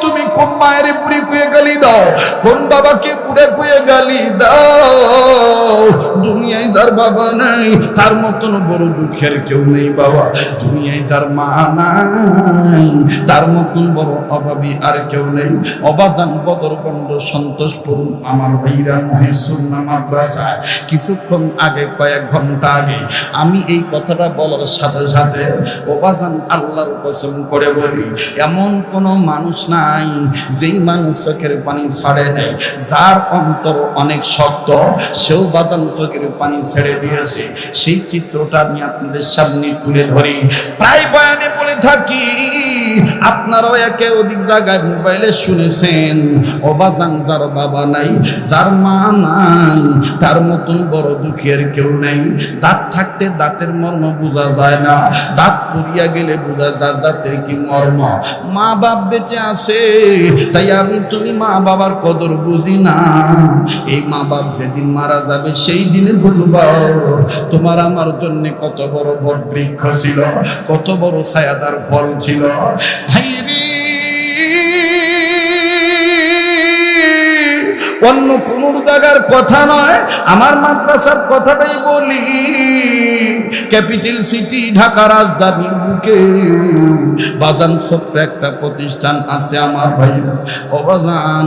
তুমি কোন মায়ের বুড়ি কুয়ে গালি দাও? কোন বাবাকে যার বাবা নাই, তার মতন বড় দুঃখের কেউ নেই বাবা। দুনিয়ায় যার মা নাই, তার মতন বড় অভাবী আর কেউ নেই। অবাজান বদর গণ্ড সন্তোষ করুন আমার ভাইরা মহেশ্বর মাদ্রাসায় কিছুক্ষণ আগে, কয়েক ঘণ্টা আগে, আমি এই কথাটা বলার সাথে সাথে অবাজান আল্লাহর কসম করে বলি, এমন কোনো মানুষ নাই যেই মানুষ চোখের পানি ছাড়ে নেই, যার অন্তর অনেক শক্ত, সেও বাজান চোখের পানি ছেড়ে দিয়েছে। সেই চিত্রটা আমি আপনাদের সামনে তুলে ধরি। প্রায় বয়ানে বলে থাকি, আপনারাও একে অধিক জায়গায় মোবাইলে শুনেছেন। অবাজান যার বাবা নাই, যার মা নাই, তার মতন বড় দুঃখের কেউ নাই। দাঁত থাকতে দাঁতের মর্ম বোঝা যায় না। দাঁত পড়িয়া গেলে বুঝা যার দাঁতের কি মর্ম? মা বাপ বেঁচে আছে, তাই আমি তুমি মা বাবার কদর বুঝি না। এই মা বাপ যেদিন মারা যাবে, সেই দিনে বুঝবা। তোমার আমার জন্য কত বড় বট বৃক্ষ ছিল, কত বড় ছায়াদার ফল ছিল। ভাই অন্য কোনো জায়গার কথা নয় আমার মাদ্রাসার কথাটাই বলি। ক্যাপিটাল সিটি ঢাকা রাজধানীর বুকে। বাজান ছোট্ট একটা প্রতিষ্ঠান আছে আমার ভাই অবাজান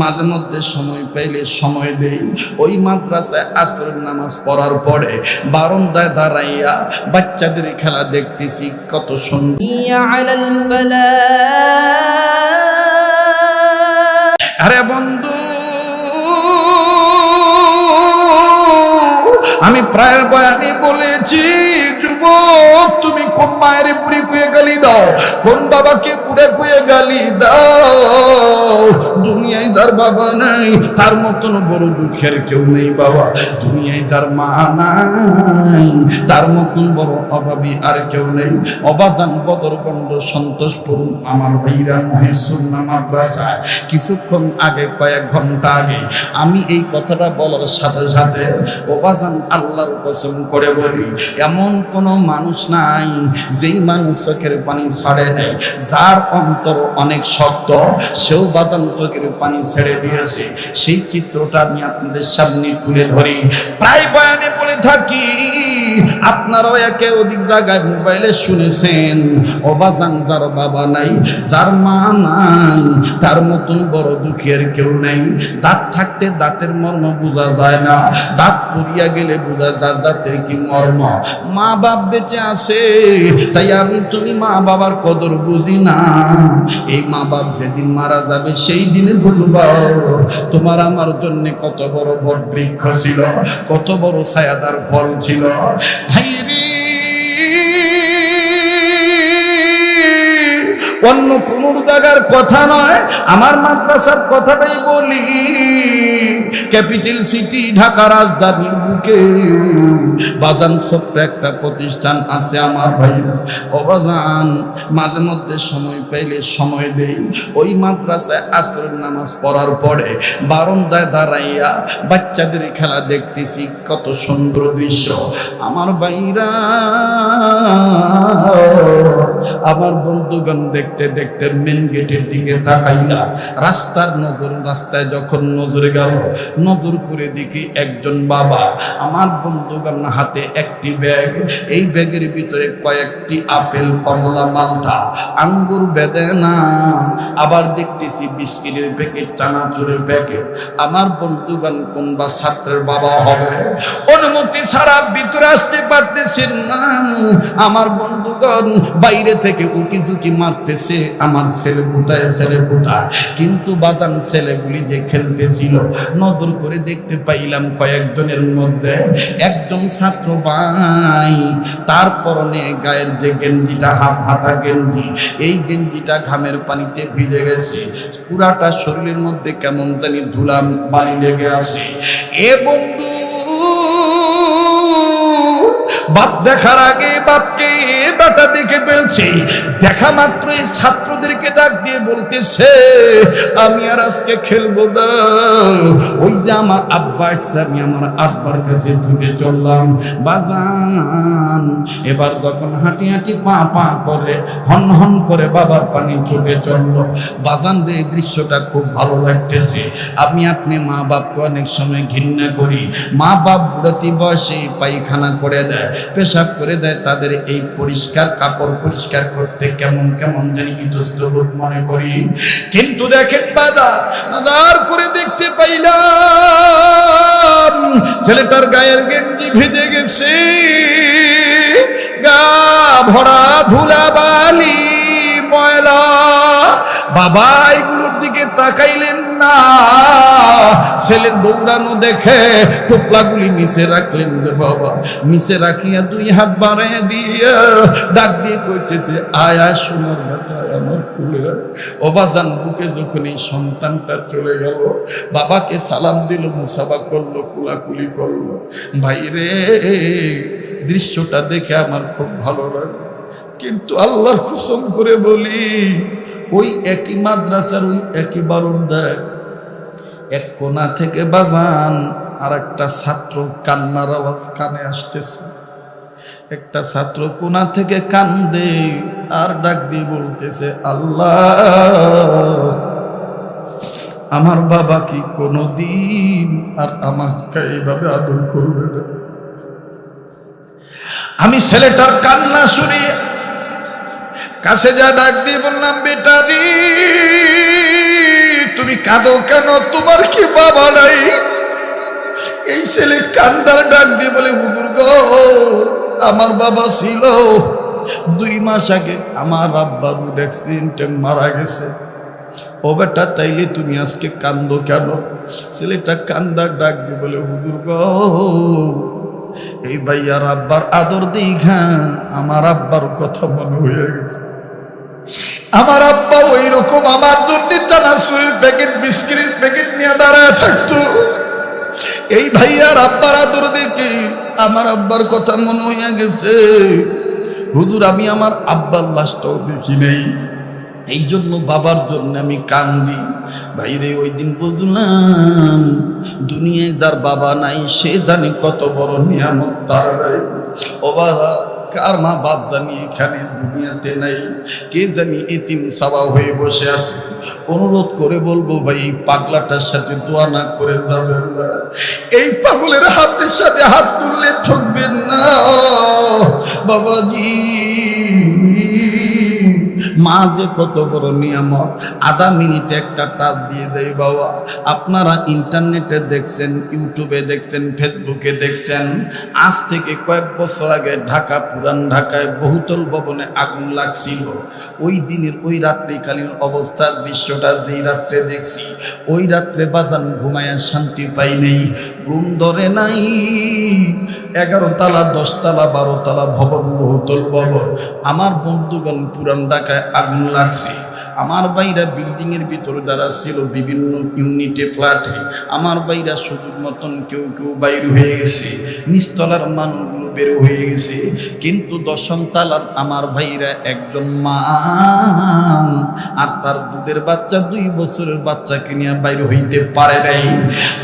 মাঝে মধ্যে সময় পাইলে সময় দেই। ওই মাদ্রাসায় আশ্রয় নামাজ পড়ার পরে বারন্দায় দাঁড়াইয়া বাচ্চাদের খেলা দেখতেছি কত সুন্দর। আরে বন্ধু আমি প্রায় বয়ানে বলেছি, যুবক, তুমি কোন মায়ের বুড়ি কুয়ে গালি দাও? কোন বাবাকে বুড়ে কুয়ে গালি দাও? বাবা নাই, তার মতন বড় দুঃখের কেউ নেই বাবা। দুনিয়ায় যার মা নাই, তার মতন বড় আর কেউ নেই। অবাজান বদর গণ্ড সন্তোষ করুন আমার ভাইরা কিছুক্ষণ আগে, কয়েক ঘণ্টা আগে আমি এই কথাটা বলার সাথে সাথে ওবাজান আল্লাহর কসম করে বলি, এমন কোনো মানুষ নাই যেই মানুষ চোখের পানি ছাড়ে নেই, যার অন্তর অনেক শক্ত, সেও বাজান চোখের পানি ছেড়ে দিয়েছে। সেই চিত্রটা আমি আপনাদের সামনে তুলে ধরি। প্রায় বয়ানে বলে থাকি, আপনারাও একে অধিক জায়গায় মোবাইলে শুনেছেন। অবাজান যার বাবা নাই, যার মা নাই, তার মতন বড় দুঃখের কেউ নেই। দাঁত থাকতে দাঁতের মর্ম বোঝা যায় না। দাঁত পড়িয়া গেলে বোঝা যায় দাঁতের কি মর্ম। মা বাপ বেঁচে আছে, তাই আমি তুমি মা বাবার কদর বুঝি না। এই মা বাপ যেদিন মারা যাবে, সেই দিনে বুঝবা তোমার আমার জন্য কত বড় বট বৃক্ষ ছিল, কত বড় ছায়াদার ফল ছিল। অন্য কোন জায়গার কথা নয়, আমার মাদ্রাসার কথাটাই বলি। ক্যাপিটাল সিটি ঢাকা রাজধানীর বুকে। বাজান ছোট্ট একটা প্রতিষ্ঠান আছে আমার ভাই অবাজান মাঝে মধ্যে সময় পাইলে সময় দেই। ওই মাদ্রাসায় আসরের নামাজ পড়ার পরে বারন্দায় দাঁড়াইয়া বাচ্চাদের খেলা দেখতেছি, কত সুন্দর দৃশ্য। আমার বাইরা আমার বন্ধুগণ দেখতে দেখতে মেন গেটের দিকে তাকাইলা রাস্তার নজর, রাস্তায় যখন নজরে গেল, নজর করে দেখি একজন বাবা। আমার বন্ধুগণ হাতে একটি ব্যাগ, এই ব্যাগের ভিতরে কয়েকটি আপেল, কমলা, মালটা। আঙ্গুর বেদেনা আবার দেখতেছি বিস্কিটের প্যাকেট, চানাচুরের প্যাকেট। আমার বন্ধুগণ কোন বা ছাত্রের বাবা হবে? অনুমতি ছাড়া ভিতরে আসতে পারতেছেন না। আমার বন্ধুগণ বাইরে থেকে উকি ঝুঁকি মারতেছে, আমার ছেলে কোথায়, ছেলে কোথায়? কিন্তু বাজান ছেলেগুলি যে খেলতেছিল, নজর করে দেখতে পাইলাম কয়েকজনের মধ্যে একজন ছাত্র ভাই, তার পরনে গায়ের যে গেঞ্জিটা, হাফ হাতা গেঞ্জি, এই গেঞ্জিটা ঘামের পানিতে ভিজে গেছে। পুরাটা শরীরের মধ্যে কেমন জানি ধুলাম বাড়ি লেগে আছে। এ বন্ধু, বাপ দেখার আগে বাপকে বেটা দেখে ফেলছে। দেখা মাত্র এই ছাত্রদেরকে ডাক দিয়ে বলতেছে, আমি আর আজকে খেলব না। ওই যে আমার আব্বা আসছে, আমি আমার আব্বার কাছে ছুটে চললাম, বাজান। এবার যখন হাঁটি হাঁটি পা পা করে, হন হন করে বাবার পানি চোখে চলল। বাজান রে দৃশ্যটা খুব ভালো লাগতেছে। আমি আপনি মা বাপকে অনেক সময় ঘৃণা করি। মা বাপ বুড়াতি বয়সে পায়খানা করে দেয়, পেশাব করে দেয়, তাদের এই পরিষ্কার কাপড় পরিষ্কার করতে কেমন কেমন জানি ইতস্ত বোধ মনে করি। কিন্তু দেখেন বাদা, বাজার করে দেখতে পাইলাম, ছেলেটার গায়ের গেঞ্জি ভেজে গেছে। গা ভরা ধুলা বালি ময়লা। বাবা এগুলোর দিকে তাকাইলেন না। ছেলের দৌড়ানো দেখে টোপলাগুলি মিশে রাখলেন রে বাবা। মিশে রাখিয়া দুই হাত বাড়াইয়া দিয়ে ডাক দিয়ে কইতেছে, আয়া সোনার আয় আমার কুলে। অবাজান বুকে যখন এই সন্তানটা চলে গেল, বাবাকে সালাম দিল, মুসাফা করল, কুলাকুলি করল। ভাই রে, দৃশ্যটা দেখে আমার খুব ভালো লাগল। কিন্তু আল্লাহর কসম করে বলি, ওই একই মাদ্রাসার ওই একই বারুন্দায় এক কোনা থেকে বাজান আর একটা ছাত্র কান্নার আওয়াজ কানে আসতেছে। একটা ছাত্র কোনা থেকে কান্দে, আর ডাক দিয়ে বলতেছে, আল্লাহ, আমার বাবা কি কোনো দিন আর আমাকে এইভাবে আদর করবে না? আমি ছেলেটার কান্না শুনি কাছে যা ডাক দিয়ে বললাম, বেটারি তুমি কাঁদো কেন? তোমার কি বাবা নাই? এই ছেলে কান্দার ডাক দিয়ে বলে, হুজুর গো, আমার বাবা ছিল। দুই মাস আগে আমার আব্বা রোড অ্যাক্সিডেন্টে মারা গেছে। ও বেটা, তাইলে তুমি আজকে কান্দো কেন? ছেলেটা কান্দার ডাক দিয়ে বলে, হুজুর গো, এই ভাইয়ার আব্বার আদর দীঘা আমার আব্বার কথা মনে হয়ে গেছে। আমার আব্বা ওই রকম আমার জন্য চানাচুরের প্যাকেট বিস্কিটের প্যাকেট নিয়ে দাঁড়ায় থাকতো। এই ভাইয়ার আব্বার আদর দেখে আমার আব্বার কথা মনে হইয়া গেছে। হুজুর, আমি আমার আব্বার লাশটাও দেখি নেই। এই জন্য বাবার জন্য আমি কান্দি। ভাইরে ওই দিন বুঝলাম দুনিয়ায় যার বাবা নাই, সে জানে কত বড় নিয়ামত তার ও বাবা কার মা বাপ জানি এখানে দুনিয়াতে নাই, কে জানি এতিম সাবা হয়ে বসে আছে। অনুরোধ করে বলব ভাই পাগলাটার সাথে দোয়া না করে যাবেন না। এই পাগলের হাতের সাথে হাত তুললে ঠকবেন না। বাবাজি মা যে কত বড় নিয়ামত? আধা মিনিটে একটা টাচ দিয়ে দেয় বাবা। আপনারা ইন্টারনেটে দেখছেন, ইউটিউবে দেখছেন, ফেসবুকে দেখছেন। আজ থেকে কয়েক বছর আগে ঢাকা, পুরান ঢাকায় বহুতল ভবনে আগুন লাগছিল। ওই দিনের, ওই রাত্রিকালীন অবস্থার দৃশ্যটা যেই রাত্রে দেখছি, ওই রাত্রে বাজান ঘুমায় শান্তি পাই নেই। ঘুম ধরে নাই। এগারো তালা, দশ তালা, বারো তালা ভবন, বহুতল ভবন। আমার বন্ধুগণ পুরান ডাকায় আগুন লাগছে। আমার বাইরা বিল্ডিং এর ভিতরে যারা ছিল, বিভিন্ন ইউনিটে, ফ্ল্যাটে, আমার বাইরা সুযোগ মতন কেউ কেউ বাইর হয়ে গেছে। নিচতলার মানুষগুলো বের হয়ে গেছে। কিন্তু দশম তালাত আমার ভাইরা একজন মা, আর তার দুধের বাচ্চা, দুই বছরের বাচ্চাকে নিয়ে বাইর হইতে পারে নাই।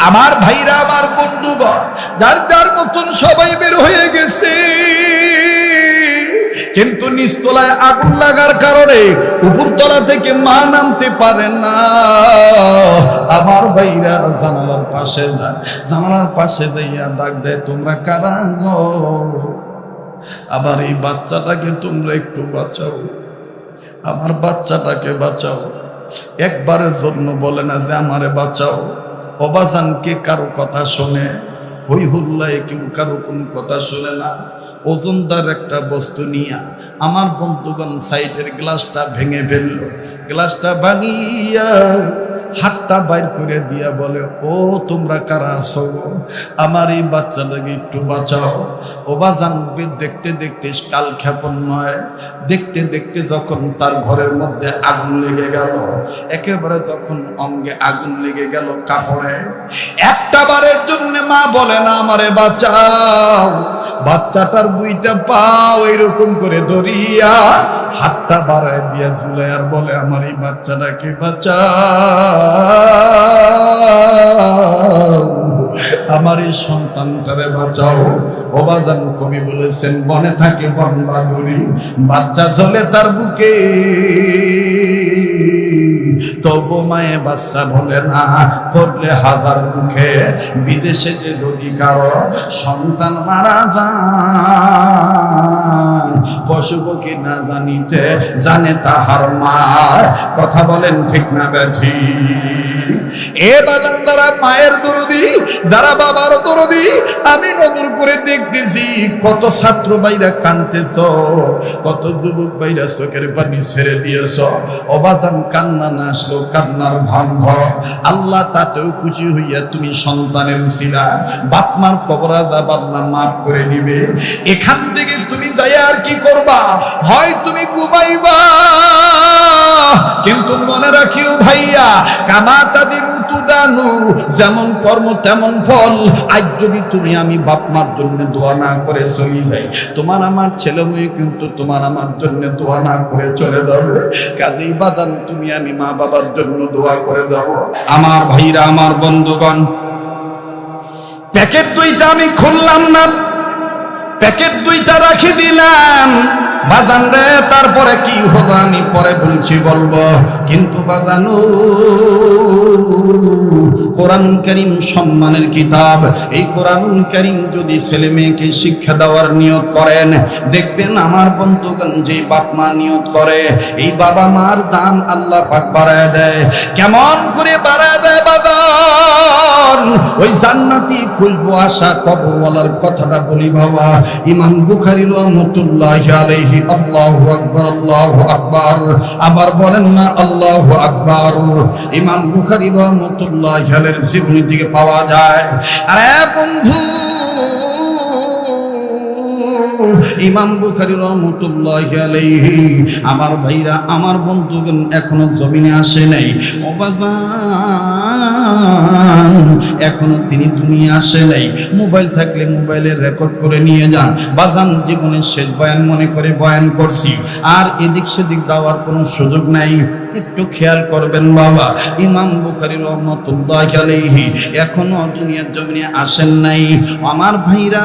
আমার ভাইরা, আমার বন্ধুগণ, যার যার মতন সবাই বের হয়ে গেছে। কিন্তু নিচতলায় আগুন লাগার কারণে উপরতলা থেকে মা নামতে পারে না। আমার ভাইরা জানালার পাশে যায়। জানালার পাশে যাইয়া ডাক দেয়, তোমরা কারা আবার এই বাচ্চাটাকে তোমরা একটু বাঁচাও। আমার বাচ্চাটাকে বাঁচাও। একবারের জন্য বলে না যে আমারে বাঁচাও। অবাজান কে কারও কথা শোনে। হই হুল্লায় কেউ কারও কোন কথা শোনে না। ওজনদার একটা বস্তু নিয়া আমার বন্ধুগণ সাইটের গ্লাসটা ভেঙে ফেলল। গ্লাসটা ভাঙিয়া হাতটা বাইর করে দিয়া বলে, ও, তোমরা কারা আছো? আমার এই বাচ্চাটাকে একটু বাঁচাও। ও বাজানবে দেখতে দেখতে কাল ক্ষেপণ নয়। দেখতে দেখতে যখন তার ঘরের মধ্যে আগুন লেগে গেল, একেবারে যখন অঙ্গে আগুন লেগে গেল কাপড়ে, একটা বারের জন্য মা বলে না আমারে বাঁচাও। বাচ্চাটার দুইটা পাও এরকম করে ধরিয়া হাতটা বাড়ায় দিয়া ঝুলে আর বলে, আমার এই বাচ্চাটাকে বাঁচাও। আমার এই সন্তানটারে বাঁচাও। অবাজান কবি বলেছেন, বনে থাকে বন বাগুড়ি বাচ্চা চলে তার বুকে। তবু মায়ে বাচ্চা বলে না, করলে হাজার দুঃখে বিদেশে যে যদি কারও সন্তান মারা যায় পশু না জানিতে, জানে তাহার মা। কথা বলেন ঠিক না ব্যাধি? আল্লাহ তাতেও খুশি হইয়া তুমি সন্তানের উচিলা। বাপমার কবরা যাবাল্লা মাফ করে নিবে এখান থেকে তুমি যাই আর কি করবা? হয় তুমি ঘুমাইবা। কিন্তু মনে রাখিও ভাইয়া, কামাতা দিনু যেমন কর্ম তেমন ফল। আজ যদি তুমি আমি বাপ মার জন্য দোয়া না করে চলে যাই, তোমার আমার ছেলে মেয়ে কিন্তু তোমার আমার জন্য দোয়া না করে চলে যাবে। কাজেই বাজান, তুমি আমি মা বাবার জন্য দোয়া করে যাব। আমার ভাইরা, আমার বন্ধুগণ, প্যাকেট দুইটা আমি খুললাম না। প্যাকেট দুইটা রাখি দিলাম। বাজান রে, তারপরে কি হলো আমি পরে বলছি বলব। কিন্তু বাজানো, কোরআন করিম সম্মানের কিতাব। এই কোরআন করিম যদি ছেলে মেয়েকে শিক্ষা দেওয়ার নিয়ত করেন, দেখবেন আমার বন্ধুগণ যে বাপ মা নিয়ত করে, এই বাবা মার দাম আল্লাহ পাক বাড়ায় দেয়। কেমন করে বাড়ায় দেয় বাদান ওই জান্নাতি খুলবো আশা, কবরওয়ালার কথাটা বলি বাবা। ইমাম বুখারি রহমতুল্লাহ আলাইহি, আল্লাহু আকবার আল্লাহু আকবার। আবার বলেন না, আল্লাহু আকবার। ইমাম বুখারি রহমতুল্লাহ আলাইহির জীবনী থেকে পাওয়া যায়। আরে বন্ধু, ইমাম বুখারি রহমতুল্লাহ আলাইহি, আমার ভাইরা, আমার বন্ধুগণ এখনও জমিনে আসে নাই। ও বাজান এখনও তিনি দুনিয়া আসে নাই। মোবাইল থাকলে মোবাইলে রেকর্ড করে নিয়ে যান। বাজান জীবনের শেষ বয়ান মনে করে বয়ান করছি। আর এদিক সেদিক যাওয়ার কোনো সুযোগ নাই। একটু খেয়াল করবেন বাবা। ইমাম বুখারি রহমতুল্লাহ এখনও দুনিয়ার জমিনে আসেন নাই। আমার ভাইরা,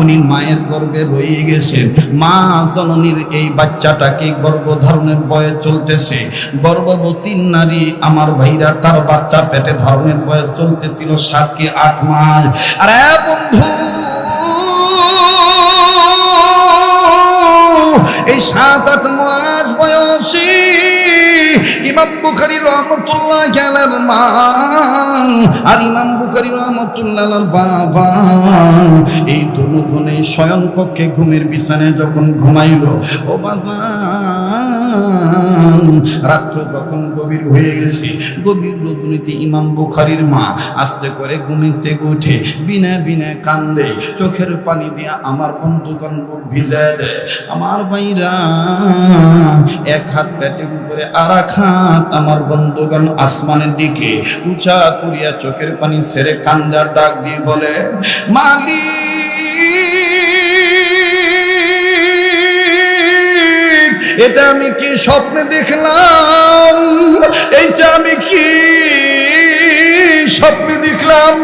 উনি মায়ের গর্ভে রয়ে গেছেন। মা জননীর এই বাচ্চাটাকে গর্ভধারণের বয়ে চলতেছে। গর্ভবতী নারী, আমার ভাইরা, তার বাচ্চা পেটে ধর্মের বয়স চলতেছিল সাত কি আট মাস। আরে বন্ধু, এই সাত আট মাস বয়সী ইমাম বুখারি রহমতুল্লাহ গেলেন মা আর ইমাম বুখারি রহমতুল্লাহ বাবা। এই শয়ন কক্ষে ঘুমের বিছানায় যখন ঘুমাইল, ও বাবা, রাত্র যখন গভীর হয়ে গেছে, গভীর রজনীতি ইমাম বুখারির মা আস্তে করে ঘুমের থেকে উঠে বিনা বিনা কান্দে চোখের পানি দিয়ে আমার বন্ধুগণ বুক ভিজায় দেয়। আমার ভাইরা, এক হাত পেটের উপরে আর এক হাত আমার বন্ধুগণ আসমানের দিকে উঁচা করিয়া চোখের পানি ছেড়ে কান্দার ডাক দিয়ে বলে, মালিক! এটা আমি কি স্বপ্নে দেখলাম? এইটা আমি কি স্বপ্নে দেখলাম?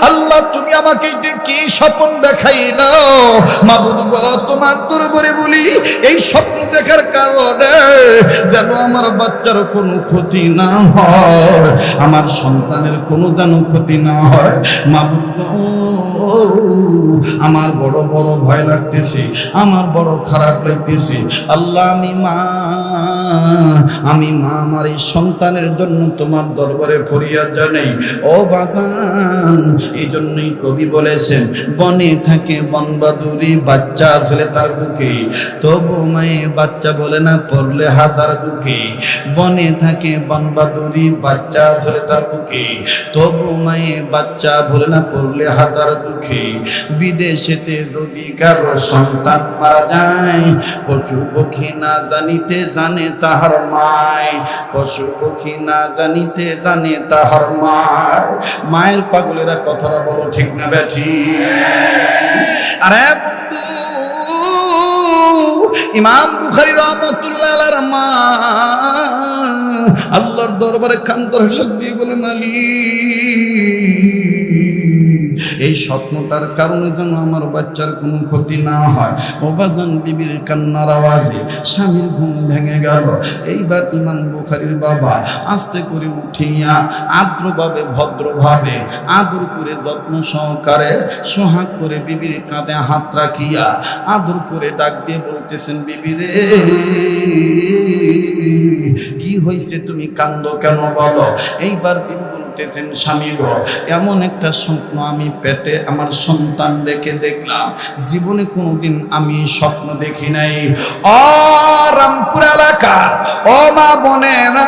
আল্লাহ তুমি আমাকে কি স্বপ্ন দেখাইলো? মাবুদ গো তোমার দরবারে বলি এই স্বপ্ন দেখার কারণে যেন আমার বাচ্চার কোনো ক্ষতি না হয় আমার সন্তানের কোনো যেন ক্ষতি না হয়। মাবুদ গো, আমার বড় বড় ভয় লাগতেছে, আমার বড় খারাপ লাগতেছে। আল্লাহ, আমি মা আমি মা আমার এই সন্তানের জন্য তোমার দরবারে ফরিয়াদ জানাই। ও বাজান, এই জন্যই কবি বলেছেন, বনে থাকে বনবাদুরি বাচ্চা আসলে তার বুকে। তবু মায়ে বাচ্চা বলে না, পড়লে হাজার দুঃখে বনে থাকে বনবাদুরি বাচ্চা আসলে তার বুকে। তবু মায়ে বাচ্চা বলে না, পড়লে হাজার দুঃখে বিদেশেতে যদি কারও সন্তান মারা যায়, পশু পক্ষী না জানিতে জানে তাহার মায়। পশু পক্ষী না জানিতে জানে তাহার মায় মায়ের পাগলেরা কথাটা বলো ঠিক না ব্যাঠি আরে ইমাম বুখারী রহমতুল্লাহ মা আল্লাহর দরবারে কান ধরে ঢাক দিয়ে বলেন, আলী এই স্বপ্নটার কারণে যেন আমার বাচ্চার কোনো ক্ষতি না হয়। ও বাজান বিবির কান্নার আওয়াজে স্বামীর ঘুম ভেঙে গেল। এইবার ইমাম বুখারির বাবা আস্তে করে উঠিয়া আদ্রভাবে ভদ্রভাবে আদর করে যত্ন সহকারে সোহাগ করে বিবির কাঁধে হাত রাখিয়া আদর করে ডাক দিয়ে বলতেছেন বিবিরে কি হয়েছে তুমি কান্দ কেন বলো? এইবার বিবি বলতেছেন স্বামী গো। এমন একটা স্বপ্ন আমি পেটে আমার সন্তান রেখে দেখলাম। জীবনে কোনোদিন আমি স্বপ্ন দেখি নাই। অ, রামপুর এলাকার ও মা বোনেরা।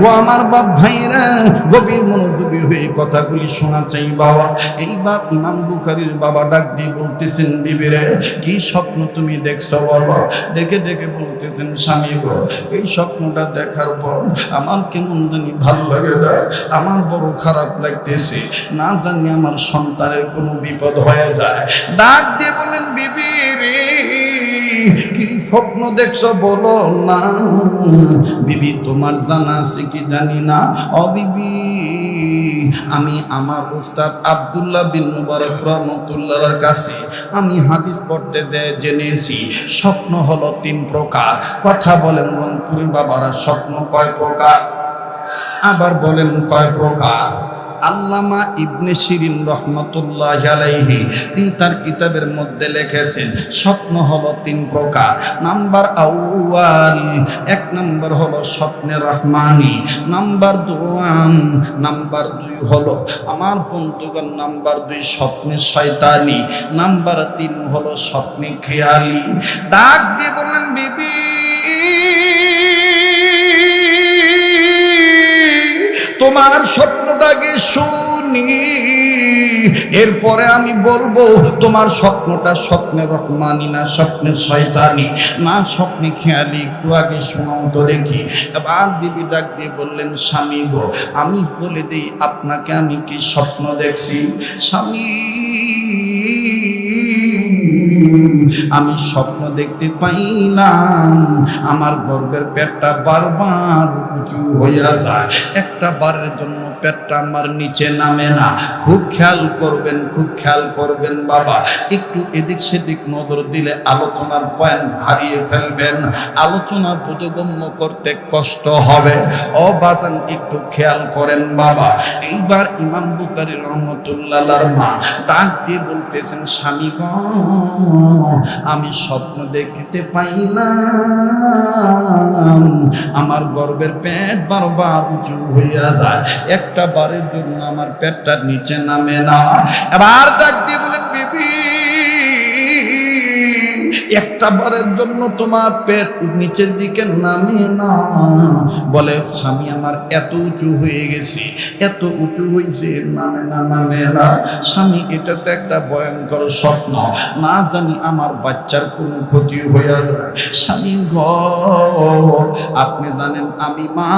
ও, আমার বাপ ভাইরা। গভীর মনোযোগী হয়ে কথাগুলি শোনা চাই বাবা। এইবার ইমাম বুখারির বাবা ডাক দিয়ে বলতেছেন, বিবিরে, কি স্বপ্ন তুমি দেখছ বলো? দেখে দেখে বলতেছেন, স্বামী গো, এই স্বপ্নটা দেখার পর আমার কেমন জানি ভালো লাগে না। আমার বড় খারাপ লাগতেছে। না জানি আমার সন্তানের কোনো বিপদ হয়ে যায়। ডাক দিয়ে বলেন বিবি রে স্বপ্ন দেখছ বলো না। বিবি, তোমার জানা আছে কি জানি না? অবিবি আমি আমার উস্তাদ আবদুল্লাহ বিন মুবারক রহমতুল্লাহর কাছে আমি হাদিস পড়তে যে জেনেছি, স্বপ্ন হলো তিন প্রকার। কথা বলেন রংপুরের বাবারা, স্বপ্ন কয় প্রকার? আবার বলেন কয় প্রকার? আল্লামা ইবনে শিরিন রহমতুল্লাহ আলাইহি, তিনি তার কিতাবের মধ্যে লিখেছেন, স্বপ্ন হলো তিন প্রকার। নাম্বার আউয়াল, এক নাম্বার হলো স্বপ্নে রহমানি, নাম্বার দুয়ান, নাম্বার দুই হলো আমার বন্ধুগণ, নাম্বার দুই স্বপ্নে শয়তানি, নাম্বার তিন হলো স্বপ্নে খেয়ালি। ডাক দিয়ে বলেন বিবি, তোমার স্বপ্নটাকে শুনি। এরপরে আমি বলব, তোমার স্বপ্নটা স্বপ্নে রহমানি, না স্বপ্নে শয়তানি? না স্বপ্নে খেয়ালি? একটু আগে শোনাও তো দেখি। এবার বিবি ডাক দিয়ে বললেন, স্বামী গো, আমি বলে দিই, আপনাকে আমি কি স্বপ্ন দেখছি? স্বামী আমি স্বপ্ন দেখতে পাইলাম, আমার গর্বের পেটটা বারবার উঁচু হইয়া যায়। একটা বারের জন্য পেটটা আমার নিচে নামে না। খুব খেয়াল করবেন, খুব খেয়াল করবেন বাবা। একটু এদিক সেদিক নজর দিলে আলোচনার পয়েন্ট হারিয়ে ফেলবেন। আলোচনা বোধগম্য করতে কষ্ট হবে। ও বাজান, একটু খেয়াল করেন বাবা। এইবার ইমাম বুকারি রহমতুল্লাহ মা ডাক দিয়ে বলতেছেন, স্বামী আমি স্বপ্ন দেখতে না আমার গর্বের পেট বারবার উঁচু হইয়া যায়। একটা বারের জন্য আমার পেটটা নিচে নামে না। এবার ডাক একটা বারের জন্য তোমার পেট নিচের দিকে নামে না বলে, স্বামী, আমার এত উঁচু হয়ে গেছে, এত উঁচু হয়েছে নামে না নামে না। স্বামী, এটা তো একটা ভয়ঙ্কর স্বপ্ন। না জানি আমার বাচ্চার কোনো ক্ষতি হয়ে যায়। স্বামী গ, আপনি জানেন আমি মা।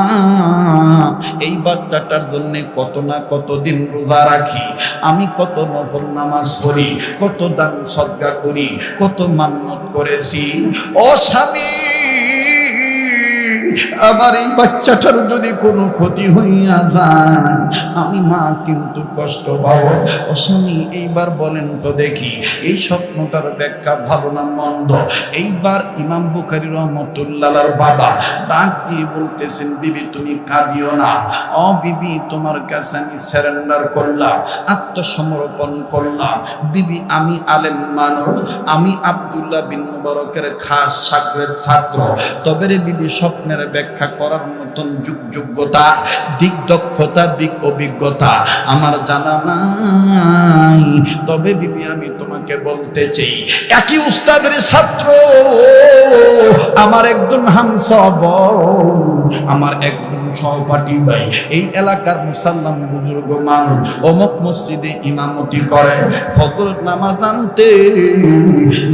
এই বাচ্চাটার জন্য কত না কত দিন রোজা রাখি। আমি কত নফল নামাজ পড়ি, কত দান সদ্গা করি, কত মান্নত করেছি। ও স্বামী আবার এই বাচ্চাটার যদি কোনো ক্ষতি হইয়া যায়, আমি মা কিন্তু কষ্ট পাবো। ও স্বামী, এইবার বলেন তো দেখি, এই স্বপ্নটার ব্যাখ্যা ভালো না মন্দ? এইবার ইমাম বুখারি রহমতুল্লাহর বাবা ডাক দিয়ে বলতেছেন, বিবি, তুমি কাঁদিও না। ও বিবি, তোমার কাছে আমি স্যারেন্ডার করলাম, আত্মসমর্পণ করলাম। বিবি, আমি আলেম মানব আমি আব্দুল্লাহ বিন মুবারকের খাস সাগরের ছাত্র। তবে রে বিবি, স্বপ্নে স্বপ্নের ব্যাখ্যা করার মতন যুগ যোগ্যতা দিক দক্ষতা, দিক অভিজ্ঞতা আমার জানা নাই। তবে বিবি, আমি তোমাকে বলতে চাই, একই উস্তাদের ছাত্র, আমার একজন হামসব আমার একজন এই এলাকার মুসাল্লাম বুজুর্গ মানুষ অমুক মসজিদে ইমামতি করে, ফজর নামাজ আনতে।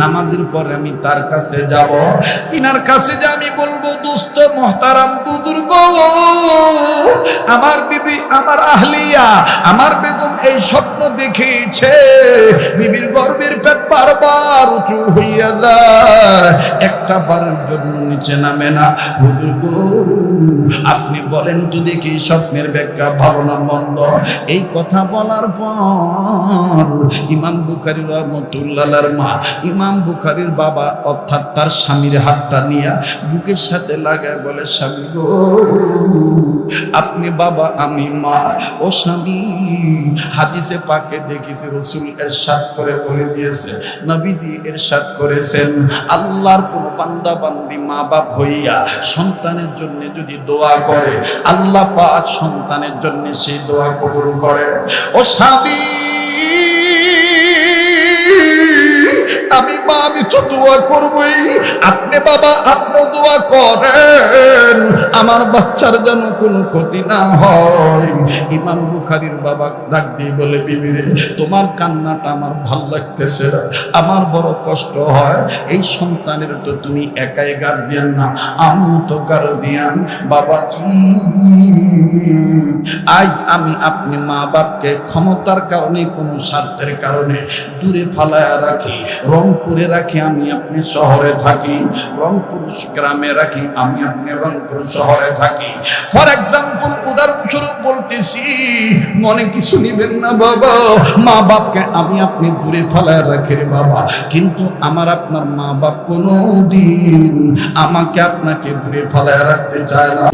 নামাজের পরে আমি তার কাছে যাব। তিনার কাছে যে আমি বলব দুস্থ মহতারাম বুজুর্গ, আমার বিবি, আমার আহলিয়া, আমার বেগম এই স্বপ্ন দেখেছে বিবির গর্বের পেট বারবার উঁচু হইয়া যায়। একটা বারের জন্য নিচে নামে না। হুজুর গো, আপনি বলেন তো দেখি স্বপ্নের ব্যাখ্যা ভালো না মন্দ? এই কথা বলার পর ইমাম বুখারি রহমতুল্লালার মা, ইমাম বুখারির বাবা, অর্থাৎ তার স্বামীর হাতটা নিয়ে বুকের সাথে লাগায় বলে, স্বামী গো আপনি বাবা, আমি মা ও স্বামী। হাদিসে পাকে দেখেছি, রসুল এরশাদ করে বলে দিয়েছে, নবীজি এরশাদ করেছেন, আল্লাহর কোন বান্দা বান্দি মা বাপ হইয়া সন্তানের জন্য যদি দোয়া করে, আল্লাহ পাক সন্তানের জন্য সেই দোয়া কবুল করে। ও স্বামী, আমি আমি দোয়া করবই। আপনি বাবা আপনি দোয়া করেন। আমার বাচ্চার যেন কোন ক্ষতি না হয়। ইমাম বুখারির বাবা ডাক দিয়ে বলে বিবিরে তোমার কান্নাটা আমার ভালো লাগতেছে আমার বড় কষ্ট হয়। এই সন্তানের তো তুমি একাই গার্জিয়ান না আমি তো গার্জিয়ান বাবা আজ আমি আপনি মা বাপকে ক্ষমতার কারণে, কোনো স্বার্থের কারণে দূরে ফালায়া রাখি, রংপুরে রাখি রাখি, আমি আপনি শহরে থাকি। রংপুর গ্রামে রাখি, আমি আপনি রংপুর শহরে থাকি। ফর এক্সাম্পল উদাহরণস্বরূপ বলতেছি, মনে কিছু নিবেন না বাবা। মা বাপকে আমি আপনি দূরে ফেলায় রাখি রে বাবা। কিন্তু আমার আপনার মা বাপ কোনো দিন আমাকে আপনাকে দূরে ফেলায় রাখতে চায় না।